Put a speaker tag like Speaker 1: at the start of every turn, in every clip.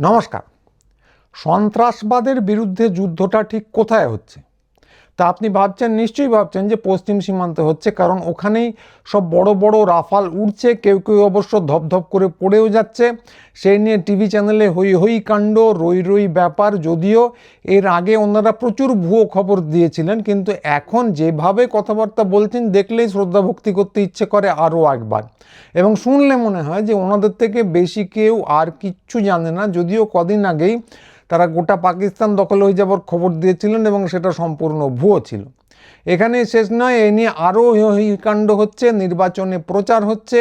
Speaker 1: নমস্কার। সন্ত্রাসবাদের বিরুদ্ধে যুদ্ধটা ঠিক কোথায় হচ্ছে? তা আপনি ভাবছেন, নিশ্চয়ই ভাবছেন যে পশ্চিম সীমান্তে হচ্ছে, কারণ ওখানেই সব বড় বড় রাফাল উড়ছে, কেউ কেউ অবশ্য ধপধপ করে পড়েও যাচ্ছে। সেই নিয়ে টিভি চ্যানেলে হই হই কাণ্ড, রই রই ব্যাপার, যদিও এর আগে ওনারা প্রচুর ভুয়ো খবর দিয়েছিলেন, কিন্তু এখন যেভাবে কথাবার্তা বলছেন, দেখলেই শ্রদ্ধা ভক্তি করতে ইচ্ছে করে আরও একবার। এবং শুনলে মনে হয় যে ওনাদের থেকে বেশি কেউ আর কিচ্ছু জানে না, যদিও কদিন আগেই তারা গোটা পাকিস্তান দখল হয়ে যাবার খবর দিয়েছিলেন এবং সেটা সম্পূর্ণ ভুয়ো ছিল। এখানে শেষ নয়, এ নিয়ে আরও কাণ্ড হচ্ছে, নির্বাচনে প্রচার হচ্ছে,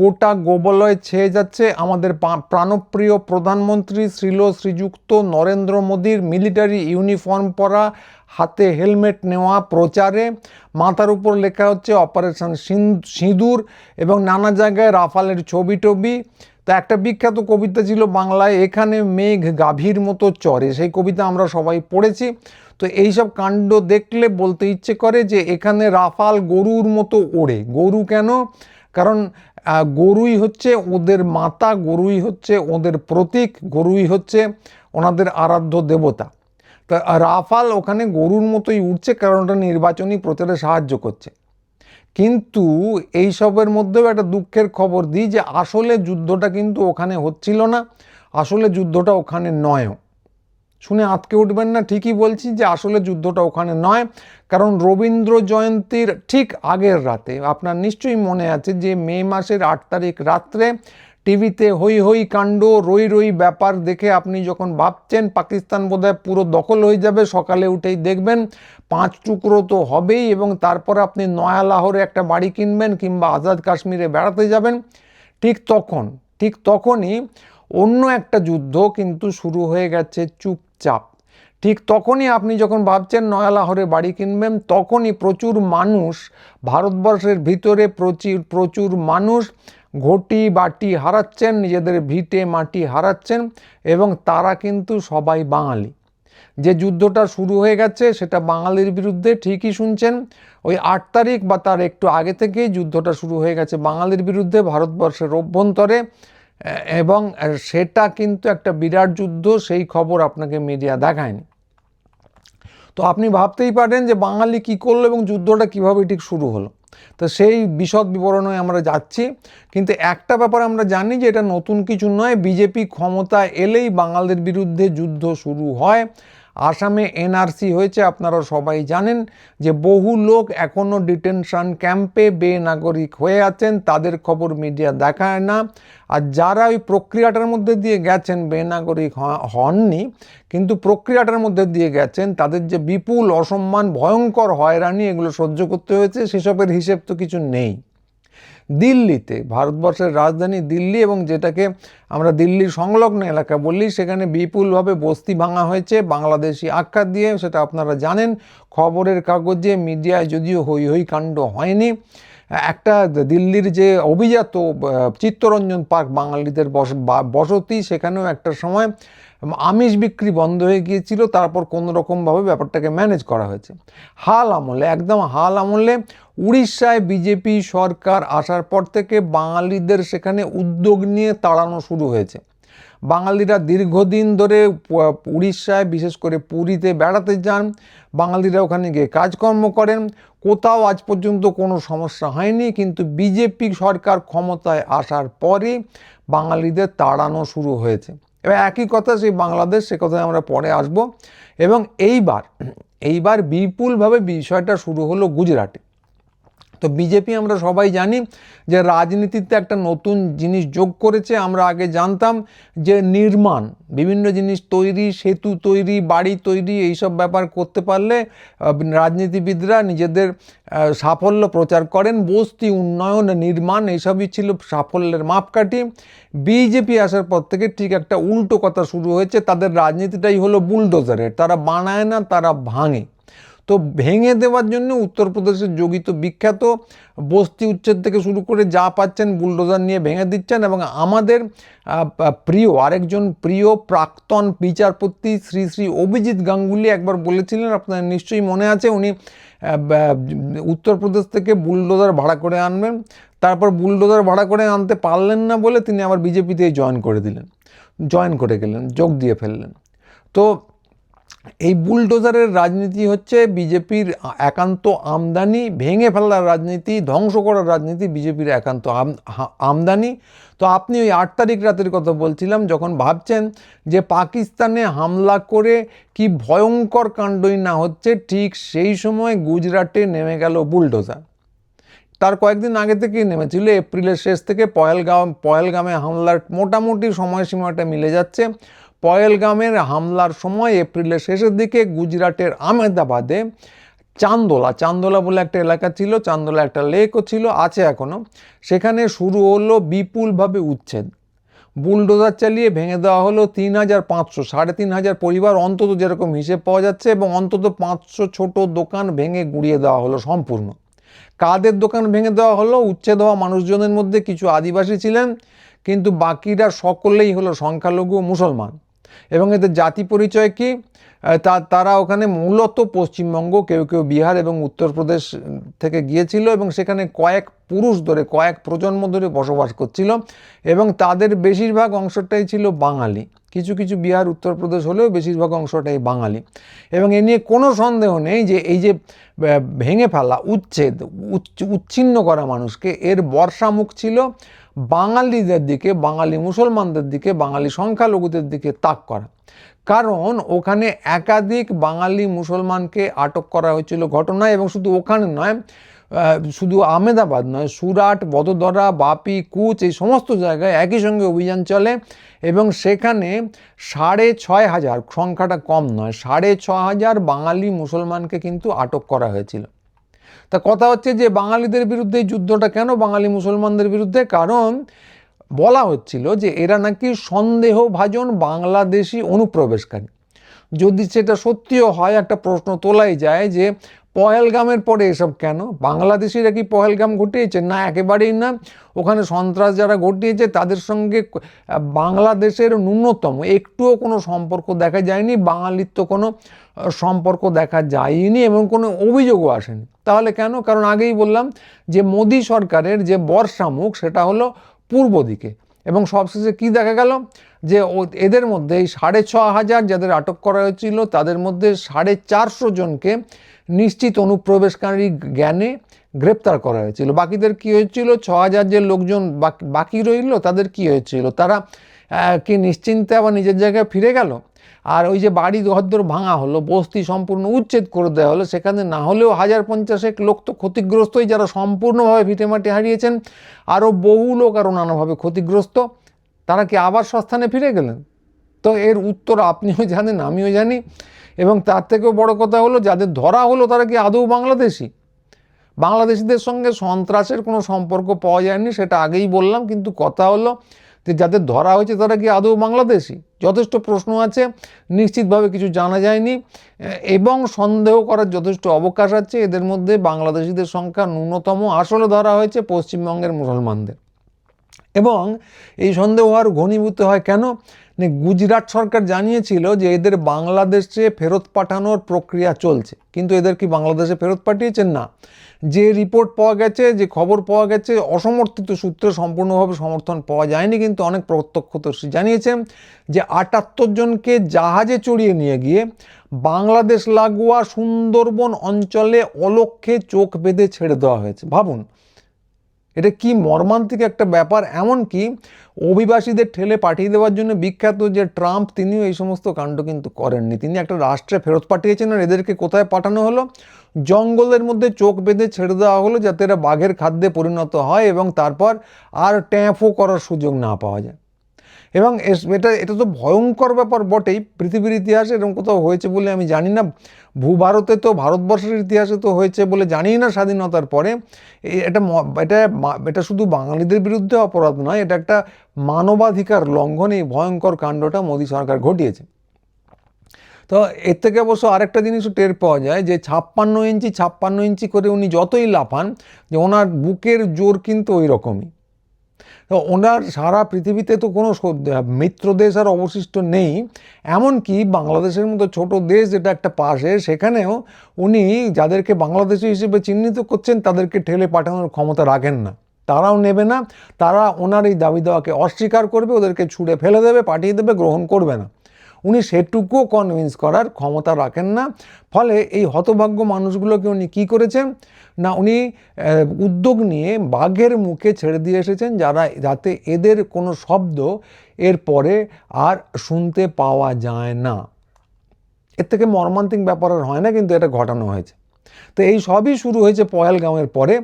Speaker 1: গোটা গোবলয় ছেয়ে যাচ্ছে। আমাদের প্রাণপ্রিয় প্রধানমন্ত্রী শ্রীল শ্রীযুক্ত নরেন্দ্র মোদীর মিলিটারি ইউনিফর্ম পরা, হাতে হেলমেট নেওয়া প্রচারে, মাথার উপর লেখা হচ্ছে অপারেশন সিঁদুর এবং নানা জায়গায় রাফালের ছবি টবি তা একটা বিখ্যাত কবিতা ছিল বাংলায়, এখানে মেঘ গাভীর মতো চরে সেই কবিতা আমরা সবাই পড়েছি। তো এইসব কাণ্ড দেখলে বলতে ইচ্ছে করে যে এখানে রাফাল গরুর মতো ওড়ে। গরু কেন? কারণ গরুই হচ্ছে ওদের মাতা, গরুই হচ্ছে ওদের প্রতীক, গরুই হচ্ছে ওনাদের আরাধ্য দেবতা। তা রাফাল ওখানে গরুর মতোই উঠছে কারণ ওটা নির্বাচনী প্রচারে সাহায্য করছে। কিন্তু এইসবের মধ্যেও একটা দুঃখের খবর দিই যে আসলে যুদ্ধটা কিন্তু ওখানে হচ্ছিল না, আসলে যুদ্ধটা ওখানে নয়ও। শুনে আটকে উঠবেন না, ঠিকই বলছি যে আসলে যুদ্ধটা ওখানে নয়, কারণ রবীন্দ্র জয়ন্তীর ঠিক আগের রাতে, আপনার নিশ্চয়ই মনে আছে যে মে মাসের আট তারিখ রাত্রে টিভিতে হই হই কাণ্ড রই রই ব্যাপার দেখে আপনি যখন ভাবছেন পাকিস্তান বোধহয় পুরো দখল হয়ে যাবে, সকালে উঠেই দেখবেন পাঁচ টুকরো তো হবেই এবং তারপর আপনি নয়া লাহোরে একটা বাড়ি কিনবেন কিংবা আজাদ কাশ্মীরে বেড়াতে যাবেন। ঠিক তখন, ঠিক তখনই অন্য একটা যুদ্ধ কিন্তু শুরু হয়ে গেছে চুপচাপ। ঠিক তখনই আপনি যখন ভাবছেন নয়া লাহোরে বাড়ি কিনবেন, তখনই প্রচুর মানুষ, ভারতবর্ষের ভিতরে প্রচুর প্রচুর মানুষ ঘটি বাটি হারাচ্ছেন, নিজেদের ভিটে মাটি হারাচ্ছেন এবং তারা কিন্তু সবাই বাঙালি। যে যুদ্ধটা শুরু হয়ে গেছে সেটা বাঙালির বিরুদ্ধে ঠিকই শুনছেন। ওই আট তারিখ বা তার একটু আগে থেকেই যুদ্ধটা শুরু হয়ে গেছে বাঙালির বিরুদ্ধে ভারতবর্ষের অভ্যন্তরে। এবং সেটা কিন্তু একটা বিরাট যুদ্ধ, সেই খবর আপনাকে মিডিয়া দেখায়নি। তো আপনি ভাবতেই পারেন যে বাঙালি কি করল এবং যুদ্ধটা কীভাবে ঠিক শুরু হলো। তো সেই বিশদ বিবরণে আমরা যাচ্ছি। কিন্তু একটা ব্যাপার আমরা জানি যে এটা নতুন কিছু নয়, বিজেপি ক্ষমতা এলেই বাঙালিদের বিরুদ্ধে যুদ্ধ শুরু হয়। আসামে এনআরসি হয়েছে, আপনারা সবাই জানেন যে বহু লোক এখনও ডিটেনশন ক্যাম্পে বেনাগরিক হয়ে আছেন, তাদের খবর মিডিয়া দেখায় না। আর যারা ওই প্রক্রিয়াটার মধ্যে দিয়ে গেছেন, বেনাগরিক হননি, কিন্তু প্রক্রিয়াটার মধ্যে দিয়ে গেছেন, তাদের যে বিপুল অসম্মান, ভয়ঙ্কর হয়রানি, এগুলো সহ্য করতে হয়েছে, সেসবের হিসেব তো কিছু নেই। দিল্লিতে, ভারতবর্ষের রাজধানী দিল্লি এবং যেটাকে আমরা দিল্লির সংলগ্ন এলাকা বলি, সেখানে বিপুলভাবে বস্তি ভাঙা হয়েছে, বাংলাদেশি আখ্যা দিয়ে সেটা আপনারা জানেন। খবরের কাগজে, মিডিয়ায় যদিও হৈ হৈ কাণ্ড হয়নি। একটা দিল্লির যে অভিজাত চিত্তরঞ্জন পার্ক বাঙালিদের বস বসতি, সেখানেও একটা সময় আমিষ বিক্রি বন্ধ হয়ে গিয়েছিল, তারপর কোনো রকমভাবে ব্যাপারটাকে ম্যানেজ করা হয়েছে। হাল আমলে, একদম হাল আমলে উড়িষ্যায় বিজেপি সরকার আসার পর থেকে বাঙালিদের সেখানে উদ্যোগ নিয়ে তাড়ানো শুরু হয়েছে। বাঙালিরা দীর্ঘদিন ধরে উড়িষ্যায়, বিশেষ করে পুরীতে বেড়াতে যান। বাঙালিরা ওখানে গিয়ে কাজকর্ম করেন। কোথাও আজ পর্যন্ত কোনো সমস্যা হয়নি, কিন্তু বিজেপি সরকার ক্ষমতায় আসার পরে বাঙালিদের তাড়ানো শুরু হয়েছে। এবার একই কথা সেই বাংলাদেশ, সে কথায় আমরা পরে আসব। এবং এইবার এইবার বিপুলভাবে বিষয়টা শুরু হলো গুজরাটে। তো বিজেপি আমরা সবাই জানি যে রাজনীতিতে একটা নতুন জিনিস যোগ করেছে, আমরা আগে জানতাম যে নির্মাণ, বিভিন্ন জিনিস তৈরি, সেতু তৈরি, বাড়ি তৈরি, এইসব ব্যাপার করতে পারলে রাজনীতিবিদরা নিজেদের সাফল্য প্রচার করেন, বস্তি, উন্নয়ন, নির্মাণ, এইসবই ছিল সাফল্যের মাপকাঠি। বিজেপি আসার পর থেকে ঠিক একটা উল্টো কথা শুরু হয়েছে, তাদের রাজনীতিটাই হলো বুলডোজারের, তারা বানায় না, তারা ভাঙে। তো ভেঙে দেওয়ার জন্য উত্তরপ্রদেশের যোগী তো বিখ্যাত। বস্তি উচ্ছেদ থেকে শুরু করে যা পাচ্ছেন বুলডোজার নিয়ে ভেঙে দিচ্ছেন এবং আমাদের প্রিয়, আরেকজন প্রিয় প্রাক্তন বিচারপতি শ্রী শ্রী অভিজিৎ গাঙ্গুলি একবার বলেছিলেন আপনার নিশ্চয়ই মনে আছে, উনি উত্তরপ্রদেশ থেকে বুলডোজার ভাড়া করে আনবেন। তারপর বুলডোজার ভাড়া করে আনতে পারলেন না বলে তিনি আবার বিজেপিতেই জয়েন করে দিলেন, জয়েন করে গেলেন, যোগ দিয়ে ফেললেন। তো এই বুলডোজারের রাজনীতি হচ্ছে বিজেপির একান্ত আমদানি, ভেঙে ফেলার রাজনীতি, ধ্বংস করার রাজনীতি, বিজেপির একান্ত আম- আমদানি। তো আপনি ওই আট তারিখ রাতের কথা বলছিলাম, যখন ভাবছেন যে পাকিস্তানে হামলা করে কি ভয়ঙ্কর কাণ্ডই না হচ্ছে, ঠিক সেই সময় গুজরাটে নেমে গেল বুলডোজার। তার কয়েকদিন আগে থেকেই নেমেছিল, এপ্রিলের শেষ থেকে পয়েলগাঁও পয়েলগামে হামলার মোটামুটি সময়সীমাটা মিলে যাচ্ছে। পয়েলগামের হামলার সময় এপ্রিলের শেষের দিকে গুজরাটের আহমেদাবাদে চান্দোলা চান্দোলা বলে একটা এলাকা ছিল, চান্দোলা একটা লেকও ছিল, আছে এখনও সেখানে শুরু হলো বিপুলভাবে উচ্ছেদ। বুলডোজার চালিয়ে ভেঙে দেওয়া হলো তিন হাজার পাঁচশো, সাড়ে তিন হাজার পরিবার, অন্তত যেরকম হিসেব পাওয়া যাচ্ছে, এবং অন্তত পাঁচশো ছোট দোকান ভেঙে গুঁড়িয়ে দেওয়া হলো সম্পূর্ণ। কাদের দোকান ভেঙে দেওয়া হলো? উচ্ছেদ হওয়া মানুষজনের মধ্যে কিছু আদিবাসী ছিলেন, কিন্তু বাকিরা সকলেই হলো সংখ্যালঘু মুসলমান। এবং এদের জাতি পরিচয় কি? তারা ওখানে মূলত পশ্চিমবঙ্গ, কেউ কেউ বিহার এবং উত্তরপ্রদেশ থেকে গিয়েছিল এবং সেখানে কয়েক পুরুষ ধরে, কয়েক প্রজন্ম ধরে বসবাস করছিল এবং তাদের বেশিরভাগ অংশটাই ছিল বাঙালি। কিছু কিছু বিহার, উত্তরপ্রদেশ হলেও বেশিরভাগ অংশটাই বাঙালি। এবং এ নিয়ে কোনো সন্দেহ নেই যে এই যে ভেঙে ফেলা, উচ্ছেদ, উচ্ছ- উচ্ছিন্ন করা মানুষকে, এর বর্ষামুখ ছিল। বাঙালিদের দিকে, বাঙালি মুসলমানদের দিকে, বাঙালি সংখ্যালঘুদের দিকে তাক করা। কারণ ওখানে একাধিক বাঙালি মুসলমানকে আটক করা হয়েছিল ঘটনা এবং শুধু ওখানে নয় শুধু আহমেদাবাদ নয়, সুরাট, বদোদরা, বাপি, কুচ, এই সমস্ত জায়গায় একই সঙ্গে অভিযান চলে এবং সেখানে সাড়ে ছয় হাজার, সংখ্যাটা কম নয়, সাড়ে ছ হাজার বাঙালি মুসলমানকে কিন্তু আটক করা হয়েছিল। তা কথা হচ্ছে যে বাঙালিদের বিরুদ্ধে যুদ্ধটা কেন বাঙালি মুসলমানদের বিরুদ্ধে? কারণ বলা হচ্ছিল যে এরা নাকি সন্দেহভাজন বাংলাদেশি অনুপ্রবেশকারী। যদি সেটা সত্যিও হয়, একটা প্রশ্ন তোলাই যায় যে পহেলগামের পরে এসব কেন? বাংলাদেশিরা কি পহেলগাম ঘটিয়েছে? না, একেবারেই না। ওখানে সন্ত্রাস যারা ঘটিয়েছে, তাদের সঙ্গে বাংলাদেশের ন্যূনতম একটুও কোনো সম্পর্ক দেখা যায়নি। বাঙালির তো কোনো সম্পর্ক দেখা যায়নি এবং কোনো অভিযোগও আসেনি। তাহলে কেন? কারণ আগেই বললাম যে মোদী সরকারের যে বর্ষামুখ সেটা হলো পূর্ব দিকে। এবং সবশেষে কি দেখা গেল? যে এদের মধ্যে এই সাড়ে ছ হাজার যাদের আটক করা হয়েছিল, তাদের মধ্যে সাড়ে চারশো জনকে নিশ্চিত অনুপ্রবেশকারী জ্ঞানে গ্রেপ্তার করা হয়েছিল। বাকিদের কি হয়েছিল? ছ হাজার যে লোকজন বাকি- রইল, তাদের কি হয়েছিল? তারা কি নিশ্চিন্তে আবার নিজের জায়গায় ফিরে গেল? আর ওই যে বাড়ি ঘরদোর ভাঙা হলো, বস্তি সম্পূর্ণ উচ্ছেদ করে দেওয়া হলো, সেখানে না হলেও হাজার পঞ্চাশেক লোক তো ক্ষতিগ্রস্তই যারা সম্পূর্ণভাবে ভিটেমাটি হারিয়েছেন, আরও বহু লোক আরও নানাভাবে ক্ষতিগ্রস্ত, তারা কি আবার সস্থানে ফিরে গেলেন? তো এর উত্তর আপনিও জানেন, আমিও জানি। এবং তার থেকেও বড় কথা হলো, যাদের ধরা হলো তারা কি আদৌ বাংলাদেশি? বাংলাদেশিদের সঙ্গে সন্ত্রাসের কোনো সম্পর্ক পাওয়া যায়নি, সেটা আগেই বললাম, কিন্তু কথা হলো যে যাদের ধরা হয়েছে তারা কি আদৌ বাংলাদেশি? যথেষ্ট প্রশ্ন আছে, নিশ্চিতভাবে কিছু জানা যায়নি, এবং সন্দেহ করার যথেষ্ট অবকাশ আছে। এদের মধ্যে বাংলাদেশিদের সংখ্যা ন্যূনতম আসলে ধরা হয়েছে পশ্চিমবঙ্গের মুসলমানদের। এবং এই সন্দেহ আর ঘনীভূত হয় কেন? গুজরাট সরকার জানিয়েছিল যে এদের বাংলাদেশে ফেরত পাঠানোর প্রক্রিয়া চলছে। কিন্তু এদের কি বাংলাদেশে ফেরত পাঠিয়েছেন? না। যে রিপোর্ট পাওয়া গেছে, যে খবর পাওয়া গেছে, অসমর্থিত সূত্রে সম্পূর্ণভাবে সমর্থন পাওয়া যায়নি। কিন্তু অনেক প্রত্যক্ষদর্শী জানিয়েছেন যে আটাত্তর জনকে জাহাজে চড়িয়ে নিয়ে গিয়ে বাংলাদেশ লাগোয়া সুন্দরবন অঞ্চলে অলক্ষ্যে চোখ বেঁধে ছেড়ে দেওয়া হয়েছে। ভাবুন এটা কি মর্মান্তিক একটা ব্যাপার? এমন কি অভিবাসীদের ঠেলে পাঠিয়ে দেওয়ার জন্য বিখ্যাত যে ট্রাম্প, তিনিও এই সমস্ত কাণ্ড কিন্তু করেননি। তিনি একটা রাষ্ট্রে ফেরত পাঠিয়েছেন আর এদেরকে কোথায় পাঠানো হলো? জঙ্গলের মধ্যে চোখ বেঁধে ছেড়ে দেওয়া হলো যাতে এরা বাঘের খাদ্যে পরিণত হয় এবং তারপর আর ট্যাঁফও করার সুযোগ না পাওয়া যায়। এবং এটা এটা তো ভয়ঙ্কর ব্যাপার বটেই, পৃথিবীর ইতিহাসে এরকম কোথাও হয়েছে বলে আমি জানি না। ভূভারতে তো, ভারতবর্ষের ইতিহাসে তো হয়েছে বলে জানি না স্বাধীনতার পরে। এটা এটা এটা শুধু বাঙালিদের বিরুদ্ধে অপরাধ নয়, এটা একটা মানবাধিকার লঙ্ঘন, এই ভয়ঙ্কর কাণ্ডটা মোদী সরকার ঘটিয়েছে। তো এর থেকে অবশ্য আরেকটা জিনিসও টের পাওয়া যায় যে ছাপ্পান্ন ইঞ্চি ছাপ্পান্ন ইঞ্চি করে উনি যতই লাফান, যে ওনার বুকের জোর কিন্তু ওই রকমই। তো ওনার সারা পৃথিবীতে তো কোনো মিত্র দেশ আর অবশিষ্ট নেই। এমনকি বাংলাদেশের মতো ছোট দেশ যেটা একটা পাশে, সেখানেও উনি যাদেরকে বাংলাদেশি হিসেবে চিহ্নিত করছেন, তাদেরকে ঠেলে পাঠানোর ক্ষমতা রাখেন না। তারাও নেবে না, তারা ওনার এই দাবি দেওয়াকে অস্বীকার করবে, ওদেরকে ছুঁড়ে ফেলে দেবে, পাঠিয়ে দেবে, গ্রহণ করবে না। উনি সেটুকুও কনভিন্স করার ক্ষমতা রাখেন না। ফলে এই হতভাগ্য মানুষগুলোকে উনি কী করেছেন? না, উনি উদ্যোগ নিয়ে বাঘের মুখে ছেড়ে দিয়ে এসেছেন যারা, যাতে এদের কোনো শব্দ এর পরে আর শুনতে পাওয়া যায় না। এর থেকে মর্মান্তিক ব্যাপার আর হয় না, কিন্তু এটা ঘটানো হয়েছে। তো এই সবই শুরু হয়েছে পয়ালগাঁওয়ের পরে।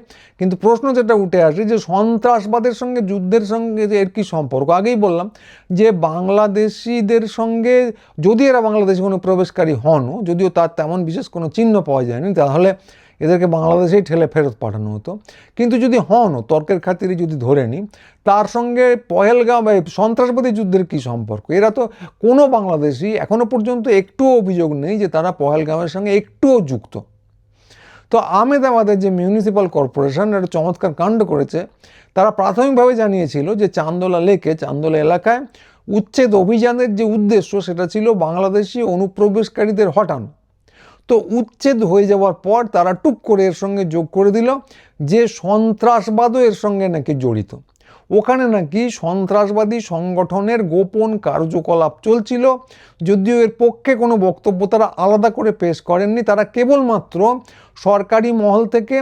Speaker 1: কিন্তু প্রশ্ন যেটা উঠে আসে যে সন্ত্রাসবাদের সঙ্গে যুদ্ধের সঙ্গে যে এর কী সম্পর্ক? আগেই বললাম যে বাংলাদেশিদের সঙ্গে যদি এরা বাংলাদেশে কোনো প্রবেশকারী হনও যদিও তার তেমন বিশেষ কোনো চিহ্ন পাওয়া যায়নি, তাহলে এদেরকে বাংলাদেশেই ঠেলে ফেরত পাঠানো হতো। কিন্তু যদি হনও তর্কের খাতিরে যদি ধরে নিই, তার সঙ্গে পহেলগাঁও বা সন্ত্রাসবাদী যুদ্ধের কী সম্পর্ক? এরা তো কোনো বাংলাদেশি এখনও পর্যন্ত একটুও অভিযোগ নেই যে তারা পহেলগাঁওয়ের সঙ্গে একটুও যুক্ত। তো আমেদাবাদের যে মিউনিসিপ্যাল কর্পোরেশন একটা চমৎকার কাণ্ড করেছে। তারা প্রাথমিকভাবে জানিয়েছিল যে চান্দোলা লেকে, চান্দোলা এলাকায় উচ্ছেদ অভিযানের যে উদ্দেশ্য, সেটা ছিল বাংলাদেশি অনুপ্রবেশকারীদের হটানো। তো উচ্ছেদ হয়ে যাওয়ার পর তারা টুক করে এর সঙ্গে যোগ করে দিল, যে সন্ত্রাসবাদও এর সঙ্গে নাকি জড়িত। ওখানে নাকি সন্ত্রাসবাদী সংগঠনের গোপন কার্যকলাপ চলছিল। যদিও এর পক্ষে কোনো বক্তব্য তারা আলাদা করে পেশ করেননি, তারা কেবলমাত্র সরকারি মহল থেকে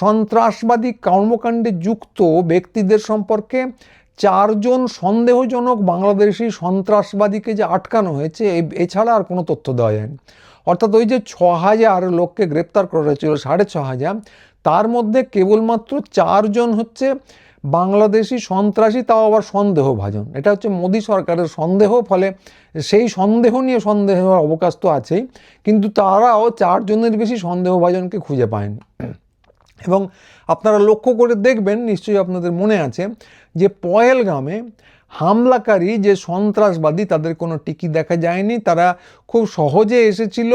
Speaker 1: সন্ত্রাসবাদী কর্মকাণ্ডে যুক্ত ব্যক্তিদের সম্পর্কে চারজন সন্দেহজনক বাংলাদেশি সন্ত্রাসবাদীকে যে আটকানো হয়েছে এছাড়া আর কোনো তথ্য দেওয়া যায়নি। অর্থাৎ ওই যে ছ হাজার লোককে গ্রেপ্তার করা হয়েছিল, সাড়ে ছ হাজার তার মধ্যে কেবলমাত্র চারজন হচ্ছে বাংলাদেশি সন্ত্রাসী তাও আবার সন্দেহভাজন। এটা হচ্ছে মোদী সরকারের সন্দেহ, ফলে সেই সন্দেহ নিয়ে সন্দেহ অবকাশ তো আছেই, কিন্তু তারাও চারজনের বেশি সন্দেহভাজনকে খুঁজে পায়নি। এবং আপনারা লক্ষ্য করে দেখবেন, নিশ্চয়ই আপনাদের মনে আছে, যে পয়েলগ্রামে হামলাকারী যে সন্ত্রাসবাদী তাদের কোনো টিকি দেখা যায়নি, তারা খুব সহজে এসেছিল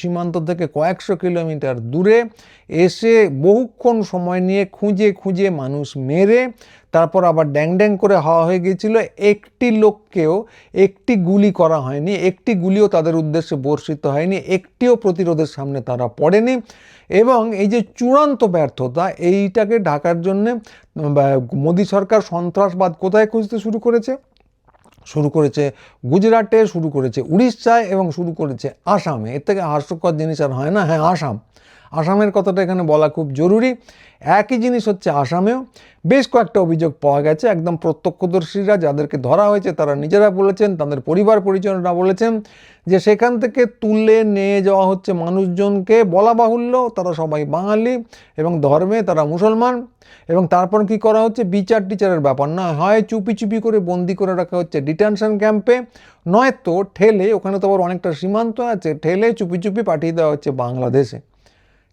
Speaker 1: সীমান্ত থেকে কয়েকশো কিলোমিটার দূরে, এসে বহুক্ষণ সময় নিয়ে খুঁজে খুঁজে মানুষ মেরে তারপর আবার ড্যাং ড্যাং করে হাওয়া হয়ে গিয়েছিল। একটি লোককেও একটি গুলি করা হয়নি, একটি গুলিও তাদের উদ্দেশ্যে বর্ষিত হয়নি, একটিও প্রতিরোধের সামনে তারা পড়েনি এবং এই যে চূড়ান্ত ব্যর্থতা, এইটাকে ঢাকার জন্যে মোদী সরকার সন্ত্রাসবাদ কোথায় খুঁজতে শুরু করেছে? শুরু করেছে গুজরাটে, শুরু করেছে উড়িষ্যায় এবং শুরু করেছে আসামে। এর থেকে হাস্যকর জিনিস আর হয় না। হ্যাঁ আসাম। আসামের কথাটা এখানে বলা খুব জরুরি। একই জিনিস হচ্ছে আসামেও। বেশ কয়েকটা অভিযোগ পাওয়া গেছে। একদম প্রত্যক্ষদর্শীরা যাদেরকে ধরা হয়েছে তারা নিজেরা বলেছেন, তাদের পরিবার পরিজনরা বলেছেন যে সেখান থেকে তুলে নিয়ে যাওয়া হচ্ছে মানুষজনকে। বলা বাহুল্য, তারা সবাই বাঙালি এবং ধর্মে তারা মুসলমান। এবং তারপর কি করা হচ্ছে? বিচার টিচারের ব্যাপার না হয়, চুপি চুপি করে বন্দি করে রাখা হচ্ছে ডিটেনশন ক্যাম্পে। নয়তো ঠেলে, ওখানে তো আবার অনেকটা সীমান্ত আছে, ঠেলে চুপি চুপি পাঠিয়ে দেওয়া হচ্ছে বাংলাদেশে।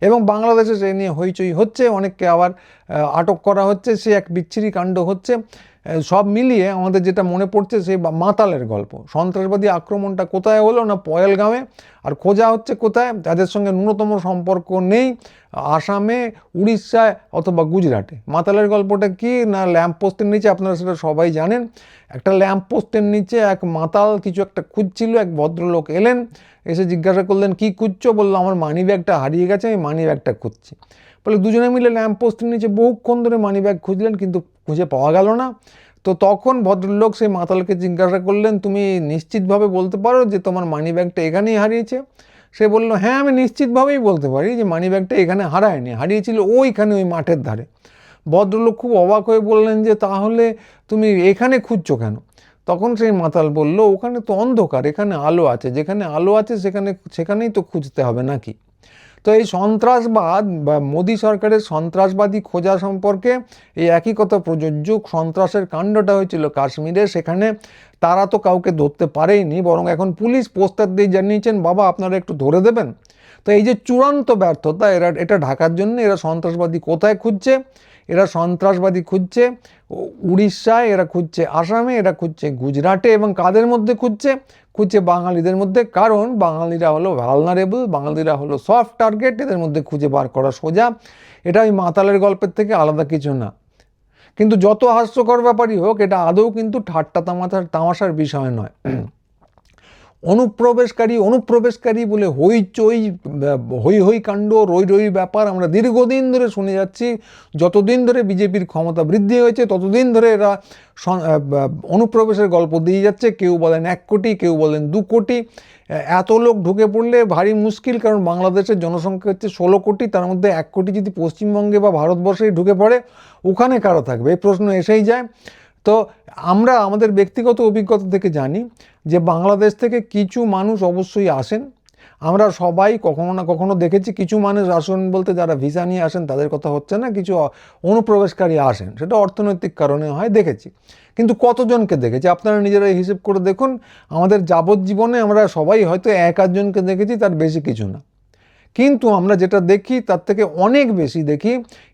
Speaker 1: এবং বাংলাদেশে সে নিয়ে হইচই হচ্ছে, অনেককে আবার আটক করা হচ্ছে, সে এক বিচ্ছিরি কাণ্ড হচ্ছে। সব মিলিয়ে আমাদের যেটা মনে পড়ছে সেই মাতালের গল্প। সন্ত্রাসবাদী আক্রমণটা কোথায় হলো না পয়েলগাঁওয়ে? আর খোঁজা হচ্ছে কোথায়? যাদের সঙ্গে ন্যূনতম সম্পর্ক নেই, আসামে, উড়িষ্যায় অথবা গুজরাটে। মাতালের গল্পটা কি না ল্যাম্পপোস্টের নিচে? আপনারা সেটা সবাই জানেন। একটা ল্যাম্পপোস্টের নিচে এক মাতাল কিছু একটা খুঁজছিল, এক ভদ্রলোক এলেন, এসে জিজ্ঞাসা করলেন, কি খুঁজছো? বলল, আমার মানি ব্যাগটা হারিয়ে গেছে, আমি মানি ব্যাগটা খুঁজছি। বলে দুজনে মিলে ল্যাম্পপোস্টের নিচে বহুক্ষণ ধরে মানি ব্যাগ খুঁজলেন, কিন্তু খুঁজে পাওয়া গেল না। তো তখন ভদ্রলোক সেই মাতালকে জিজ্ঞাসা করলেন, তুমি নিশ্চিতভাবে বলতে পারো যে তোমার মানি ব্যাগটা এখানেই হারিয়েছে? সে বলল হ্যাঁ আমি নিশ্চিতভাবেই বলতে পারি যে মানি ব্যাগটা এখানে হারায়নি, হারিয়েছিল ওইখানে ওই মাঠের ধারে। ভদ্রলোক খুব অবাক হয়ে বললেন যে, তাহলে তুমি এখানে খুঁজছো কেন? তখন সেই মাতাল বলল, ওখানে তো অন্ধকার, এখানে আলো আছে, যেখানে আলো আছে সেখানে, সেখানেই তো খুঁজতে হবে নাকি? তো এই সন্ত্রাসবাদ বা মোদী সরকারের সন্ত্রাসবাদী খোঁজা সম্পর্কে এই একই কথা প্রযোজ্য। সন্ত্রাসের কাণ্ডটা হয়েছিল কাশ্মীরে, সেখানে তারা তো কাউকে ধরতে পারেইনি, বরং এখন পুলিশ পোস্টার দিয়ে জানিয়েছেন, বাবা, আপনারা একটু ধরে দেবেন? তো এই যে চূড়ান্ত ব্যর্থতা, এরা, এটা ঢাকার জন্য, এরা সন্ত্রাসবাদী কোথায় খুঁজছে? এরা সন্ত্রাসবাদী খুঁজছে উড়িষ্যায়, এরা খুঁজছে আসামে, এরা খুঁজছে গুজরাটে এবং কাদের মধ্যে খুঁজছে? খুঁজছে বাঙালিদের মধ্যে। কারণ বাঙালিরা হলো ভালনারেবল বাঙালিরা হলো সফট টার্গেট এদের মধ্যে খুঁজে বার করা সোজা। এটা ওই মাতালের গল্পের থেকে আলাদা কিছু না। কিন্তু যত হাস্যকর ব্যাপারই হোক, এটা আদৌ কিন্তু ঠাট্টা তামাশার তামাশার বিষয় নয়। অনুপ্রবেশকারী অনুপ্রবেশকারী বলে হইচই হই হই কাণ্ড, রই রই ব্যাপার আমরা দীর্ঘদিন ধরে শুনে যাচ্ছি। যতদিন ধরে বিজেপির ক্ষমতা বৃদ্ধি হয়েছে, ততদিন ধরে এরা অনুপ্রবেশের গল্প দিয়ে যাচ্ছে। কেউ বলেন এক কোটি, কেউ বলেন দু কোটি। এত লোক ঢুকে পড়লে ভারী মুশকিল, কারণ বাংলাদেশের জনসংখ্যা হচ্ছে ষোলো কোটি। তার মধ্যে এক কোটি যদি পশ্চিমবঙ্গে বা ভারতবর্ষেই ঢুকে পড়ে, ওখানে কারা থাকবে? এই প্রশ্ন এসেই যায়। তো আমরা আমাদের ব্যক্তিগত অভিজ্ঞতা থেকে জানি যে বাংলাদেশ থেকে কিছু মানুষ অবশ্যই আসেন। আমরা সবাই কখনো না কখনো দেখেছি কিছু মানুষ আসেন বলতে যারা ভিসা নিয়ে আসেন তাদের কথা হচ্ছে না, কিছু অনুপ্রবেশকারী আসেন। সেটা অর্থনৈতিক কারণে হয়, দেখেছি। কিন্তু কতজনকে দেখেছি? আপনারা নিজেরা হিসেব করে দেখুন, আমাদের যাবজ্জীবনে আমরা সবাই হয়তো এক আধজনকে দেখেছি, তার বেশি কিছু না। কিন্তু আমরা যেটা দেখি, তার থেকে অনেক বেশি দেখি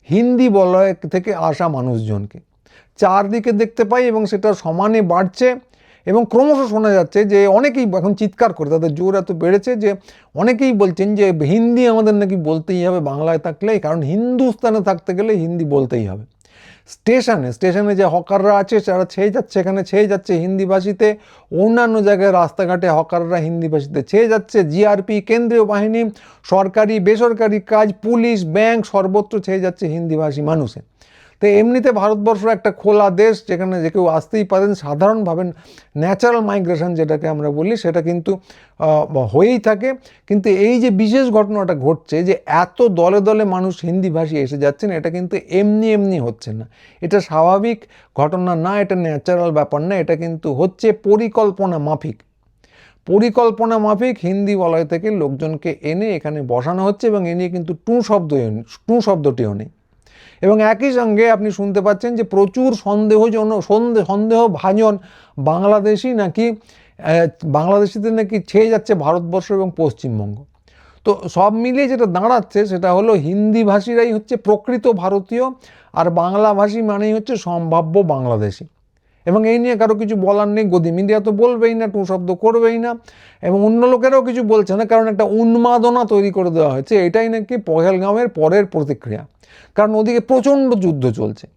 Speaker 1: হিন্দি বলয় থেকে আসা মানুষজনকে। চারদিকে দেখতে পাই এবং সেটা সমানে বাড়ছে এবং ক্রমশ শোনা যাচ্ছে যে অনেকেই এখন চিৎকার করে, তাদের জোর এত বেড়েছে যে অনেকেই বলছেন যে হিন্দি আমাদের নাকি বলতেই হবে বাংলায় থাকলে কারণ হিন্দুস্তানে থাকতে গেলে হিন্দি বলতেই হবে। স্টেশনে স্টেশনে যে হকাররা আছে, যারা ছেয়ে যাচ্ছে এখানে, ছেয়ে যাচ্ছে হিন্দি ভাষীতে অন্যান্য জায়গায় রাস্তাঘাটে হকাররা হিন্দি ভাষীতে ছেয়ে যাচ্ছে, জিআরপি, কেন্দ্রীয় বাহিনী, সরকারি, বেসরকারি কাজ, পুলিশ, ব্যাংক সর্বত্র ছেয়ে যাচ্ছে হিন্দিভাষী মানুষের তো এমনিতে ভারতবর্ষ একটা খোলা দেশ যেখানে যে কেউ আসতেই পারেন সাধারণভাবে ন্যাচারাল মাইগ্রেশন যেটাকে আমরা বলি, সেটা কিন্তু হয়েই থাকে। কিন্তু এই যে বিশেষ ঘটনাটা ঘটছে যে এত দলে দলে মানুষ হিন্দিভাষী এসে যাচ্ছেন, এটা কিন্তু এমনি এমনি হচ্ছে না। এটা স্বাভাবিক ঘটনা না, এটা ন্যাচারাল ব্যাপার না, এটা কিন্তু হচ্ছে পরিকল্পনা মাফিক। পরিকল্পনা মাফিক হিন্দি বলয় থেকে লোকজনকে এনে এখানে বসানো হচ্ছে এবং এ নিয়ে কিন্তু টু শব্দ টু শব্দটিও নেই। এবং একই সঙ্গে আপনি শুনতে পাচ্ছেন যে প্রচুর সন্দেহজন সন্দেহ সন্দেহ ভাজন বাংলাদেশি নাকি বাংলাদেশিদের নাকি ছেয়ে যাচ্ছে ভারতবর্ষ এবং পশ্চিমবঙ্গ। তো সব মিলিয়ে যেটা দাঁড়াচ্ছে সেটা হলো হিন্দি ভাষীরাই হচ্ছে প্রকৃত ভারতীয় আর বাংলা ভাষী মানেই হচ্ছে সম্ভাব্য বাংলাদেশি। এবং এই নিয়ে কারও কিছু বলার নেই, গদি মিডিয়া তো বলবেই না, টু শব্দ করবেই না। এবং অন্য লোকেরাও কিছু বলছে না, কারণ একটা উন্মাদনা তৈরি করে দেওয়া হয়েছে, এটাই নাকি পহেলগামের পরের প্রতিক্রিয়া। কারণ ওদিকে প্রচণ্ড যুদ্ধ চলছে।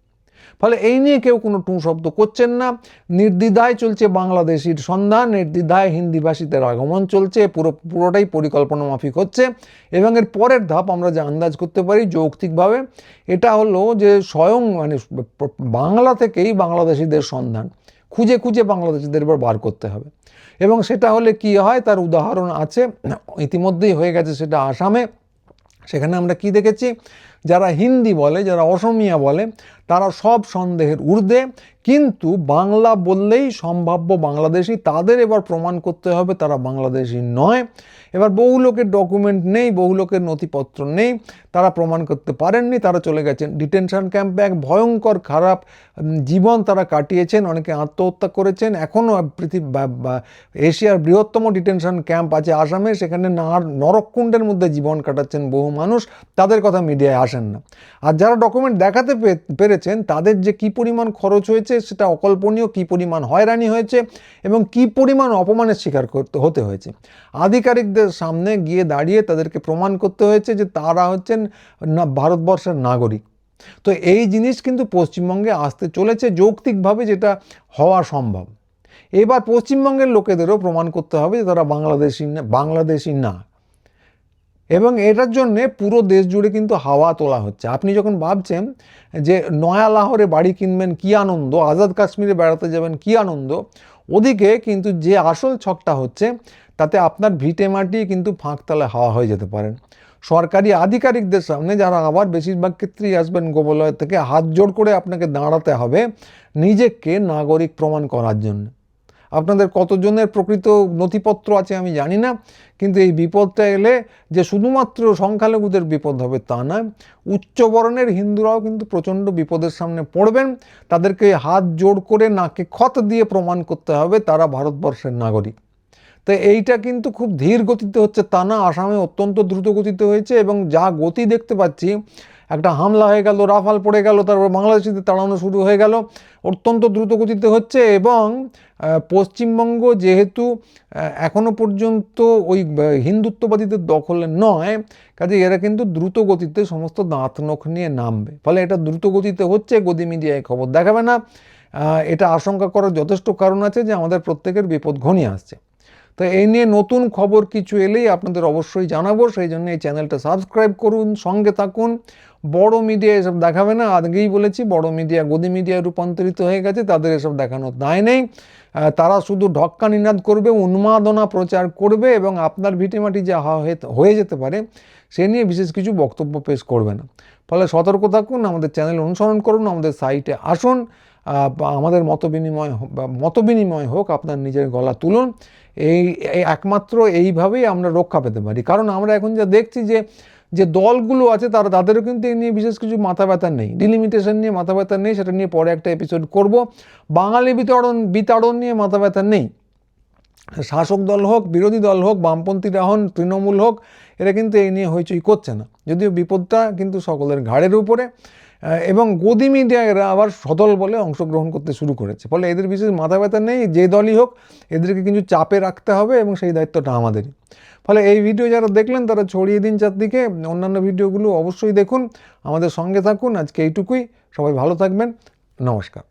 Speaker 1: ফলে এই নিয়ে কেউ কোনো টু শব্দ করছেন না। নির্দ্বিধায় চলছে বাংলাদেশির সন্ধান, নির্দ্বিধায় হিন্দিভাষীদের আগমন চলছে, পুরো, পুরোটাই পরিকল্পনা মাফিক হচ্ছে এবং এর পরের ধাপ আমরা যে আন্দাজ করতে পারি যৌক্তিকভাবে, এটা হলো যে স্বয়ং মানে বাংলা থেকেই বাংলাদেশিদের সন্ধান। খুঁজে খুঁজে বাংলাদেশিদের এবার বার করতে হবে। এবং সেটা হলে কি হয়, তার উদাহরণ আছে। ইতিমধ্যেই হয়ে গেছে সেটা আসামে। সেখানে আমরা কি দেখেছি? যারা হিন্দি বলে যারা অসমিয়া বলে তারা সব সন্দেহের ঊর্ধ্বে, কিন্তু বাংলা বললেই সম্ভাব্য বাংলাদেশি তাদের এবার প্রমাণ করতে হবে, তারা বাংলাদেশি নয়। এবার বহু লোকের ডকুমেন্ট নেই, বহু লোকের নথিপত্র নেই, তারা প্রমাণ করতে পারেননি, তারা চলে গেছেন। ডিটেনশন ক্যাম্পে এক ভয়ঙ্কর খারাপ জীবন তারা কাটিয়েছেন, অনেকে আত্মহত্যা করেছেন। এখনও পৃথিবী এশিয়ার বৃহত্তম ডিটেনশন ক্যাম্প আছে আসামে, সেখানে নার, নরককুণ্ডের মধ্যে জীবন কাটাচ্ছেন বহু মানুষ, তাদের কথা মিডিয়ায় আসেন না। আর যারা ডকুমেন্ট দেখাতে পে- পেরেছেন তাদের যে কী পরিমাণ খরচ হয়েছে সেটা অকল্পনীয়, কী পরিমাণ হয়রানি হয়েছে এবং কী পরিমাণ অপমানের শিকার করতে, হতে হয়েছে। আধিকারিকদের সামনে গিয়ে দাঁড়িয়ে তাদেরকে প্রমাণ করতে হয়েছে যে তারা হচ্ছেন না, ভারতবর্ষের নাগরিক। তো এই জিনিস কিন্তু পশ্চিমবঙ্গে আসতে চলেছে যৌক্তিকভাবে যেটা হওয়া সম্ভব। এবার পশ্চিমবঙ্গের লোকেদেরও প্রমাণ করতে হবে যে তারা বাংলাদেশি বাংলাদেশি না। এবং এটার জন্যে পুরো দেশ জুড়ে কিন্তু হাওয়া তোলা হচ্ছে। আপনি যখন ভাবছেন যে নয়া লাহোরে বাড়ি কিনবেন, কী আনন্দ, আজাদ কাশ্মীরে বেড়াতে যাবেন, কী আনন্দ, ওদিকে কিন্তু যে আসল ছকটা হচ্ছে, তাতে আপনার ভিটে মাটি কিন্তু ফাঁকতলে হাওয়া হয়ে যেতে পারেন সরকারি আধিকারিকদের সামনে যারা আবার বেশিরভাগ ক্ষেত্রেই আসবেন গোবলয় থেকে, হাত জোড় করে আপনাকে দাঁড়াতে হবে নিজেকে নাগরিক প্রমাণ করার জন্য। আপনাদের কতজনের প্রকৃত নথিপত্র আছে আমি জানি না, কিন্তু এই বিপদটা এলে যে শুধুমাত্র সংখ্যালঘুদের বিপদ হবে তা নয়, উচ্চবর্ণের হিন্দুরাও কিন্তু প্রচণ্ড বিপদের সামনে পড়বেন। তাদেরকে হাত জোড় করে নাকে ক্ষত দিয়ে প্রমাণ করতে হবে তারা ভারতবর্ষের নাগরিক। তো এইটা কিন্তু খুব ধীর গতিতে হচ্ছে তা না, আসামে অত্যন্ত দ্রুত গতিতে হয়েছে এবং যা গতি দেখতে পাচ্ছি একটা হামলা হয়ে গেল রাফাল পড়ে গেল তারপর বাংলাদেশিতে তাড়ানো শুরু হয়ে গেল। অত্যন্ত দ্রুত গতিতে হচ্ছে এবং পশ্চিমবঙ্গ যেহেতু আহ, এখনও পর্যন্ত ওই হিন্দুত্ববাদীদের দখলে নয় কাজে এরা কিন্তু দ্রুত গতিতে সমস্ত দাঁত নখ নিয়ে নামবে। ফলে এটা দ্রুত গতিতে হচ্ছে গদি মিডিয়ায় খবর দেখাবে না। এটা আশঙ্কা করার যথেষ্ট কারণ আছে যে আমাদের প্রত্যেকের বিপদ ঘনিয়ে আসছে। তো এই নিয়ে নতুন খবর কিছু এলেই আপনাদের অবশ্যই জানাব। সেই জন্য এই চ্যানেলটা সাবস্ক্রাইব করুন, সঙ্গে থাকুন। বড় মিডিয়া এসব দেখাবে না। আগেই বলেছি, বড় মিডিয়া, গদি মিডিয়ায় রূপান্তরিত হয়ে গেছে, তাদের এসব দেখানোর দায় নেই। তারা শুধু ঢক্কা নিনাদ করবে, উন্মাদনা প্রচার করবে এবং আপনার ভিটেমাটি যা হয়ে- যেতে পারে, সে নিয়ে বিশেষ কিছু বক্তব্য পেশ করবে না। ফলে সতর্ক থাকুন, আমাদের চ্যানেল অনুসরণ করুন, আমাদের সাইটে আসুন। আমাদের মত বিনিময় মত বিনিময় হোক, আপনার নিজের গলা তুলুন। এই একমাত্র এইভাবেই আমরা রক্ষা পেতে পারি। কারণ আমরা এখন যা দেখছি যে যে দলগুলো আছে তারা, তাদেরও কিন্তু এই নিয়ে বিশেষ কিছু মাথা ব্যথা নেই। ডিলিমিটেশন নিয়ে মাথা ব্যথা নেই, সেটা নিয়ে পরে একটা এপিসোড করব। বাঙালি বিতরণ বিতাড়ন নিয়ে মাথা ব্যথা নেই। শাসক দল হোক, বিরোধী দল হোক, বামপন্থীরা হন, তৃণমূল হোক, এরা কিন্তু এই নিয়ে হইচই করছে না। যদিও বিপদটা কিন্তু সকলের ঘাড়ের উপরে। এবং গদি মিডিয়া এরা আবার সদল বলে অংশগ্রহণ করতে শুরু করেছে। ফলে এদের বিশেষ মাথা ব্যথা নেই, যে দলই হোক, এদেরকে কিন্তু চাপে রাখতে হবে এবং সেই দায়িত্বটা আমাদেরই। ফলে এই ভিডিও যারা দেখলেন, তারা ছড়িয়ে দিন চারদিকে। অন্যান্য ভিডিওগুলো অবশ্যই দেখুন। আমাদের সঙ্গে থাকুন। আজকে এইটুকুই। সবাই ভালো থাকবেন। নমস্কার।